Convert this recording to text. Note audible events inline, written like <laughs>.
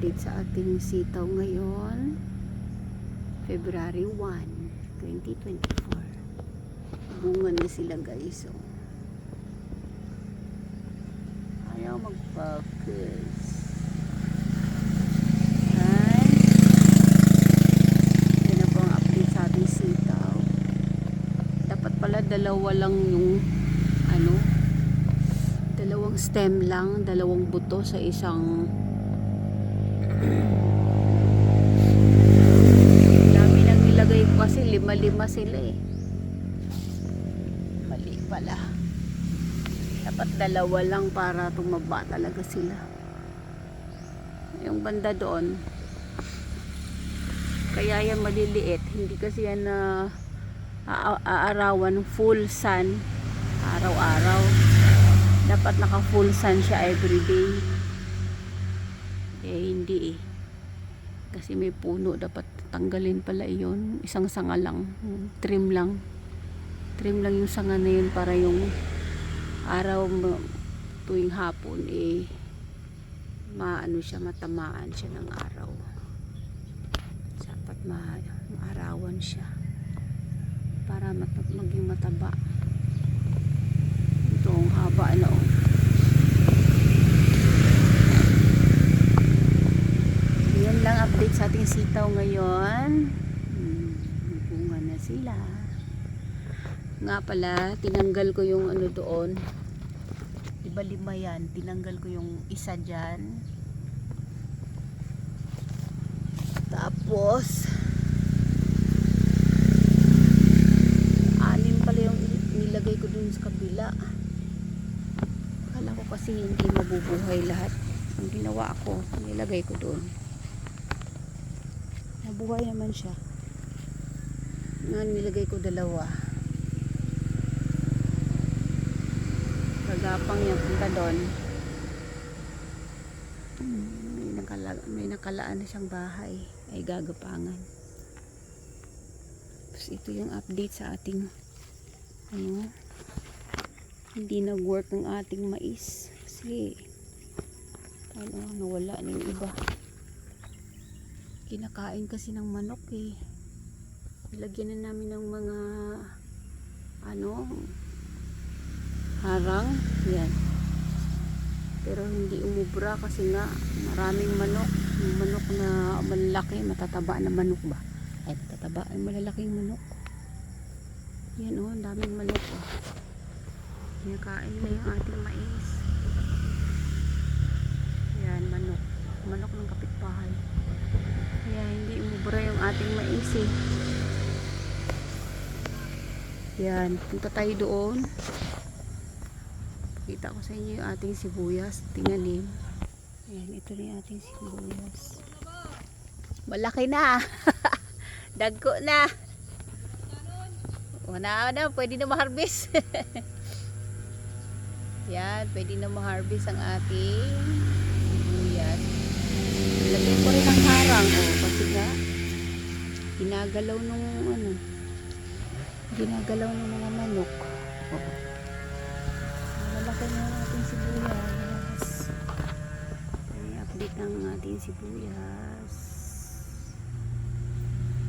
update sa ating sitaw ngayon. February 1, 2024. Bunga na sila guys. Oh. Ayaw mag-focus. Pala dalawa lang yung ano, dalawang stem lang, dalawang buto sa isang dami nang nilagay ko kasi lima-lima sila eh. Mali pala. Dapat dalawa lang para tumaba talaga sila. Yung banda doon, kaya yan maliliit. Hindi kasi yan na aa- aarawan full sun araw-araw. Dapat naka full sun siya everyday. Eh hindi eh. Kasi may puno dapat tanggalin pala iyon. Isang sanga lang. Trim lang. Trim lang yung sanga na yun para yung araw tuwing hapon eh maano siya matamaan siya ng araw. Dapat ma maarawan siya para mat- maging mataba. Ito ang haba na oh. Yan lang update sa ating sitaw ngayon. Hmm, bunga na sila. Nga pala, tinanggal ko yung ano doon. Diba lima yan? Tinanggal ko yung isa dyan. Tapos, anim pala yung nilagay ko dun sa kabila. Akala ko kasi hindi mabubuhay lahat. Ang ginawa ko, nilagay ko doon. Nabuhay naman siya. Nga nilagay ko dalawa. Kagapang niya punta doon. May, nakala, may nakalaan na siyang bahay. Ay gagapangan. Tapos ito yung update sa ating ano, hindi nag-work ang ating mais. Kasi ano, nawala na yung iba. Kinakain kasi ng manok eh. Ilagyan na namin ng mga ano harang. Yan. Pero hindi umubra kasi nga maraming manok. Yung manok na malalaki, matataba na manok ba? Ay, matataba, ay malalaking manok. Yan oh, ang daming manok oh. Kinakain na yung ating mais. Yan, manok. Manok ng kapitbahay. Kaya hindi umubra yung mais eh. Yan, punta tayo doon. Pakita ko sa inyo yung ating sibuyas. Tinganim. Ayan, ito na yung ating sibuyas. Malaki na. <laughs> Dagko na. O na, na, pwede na ma-harvest. <laughs> Yan, pwede na ma-harvest ang ating sibuyas. Lagyan ko rin ng harang. O, kasi nga, ginagalaw nung ano, ginagalaw ng mga manok. O, malaki na ang ating sibuyas. Ay, update ng ating sibuyas.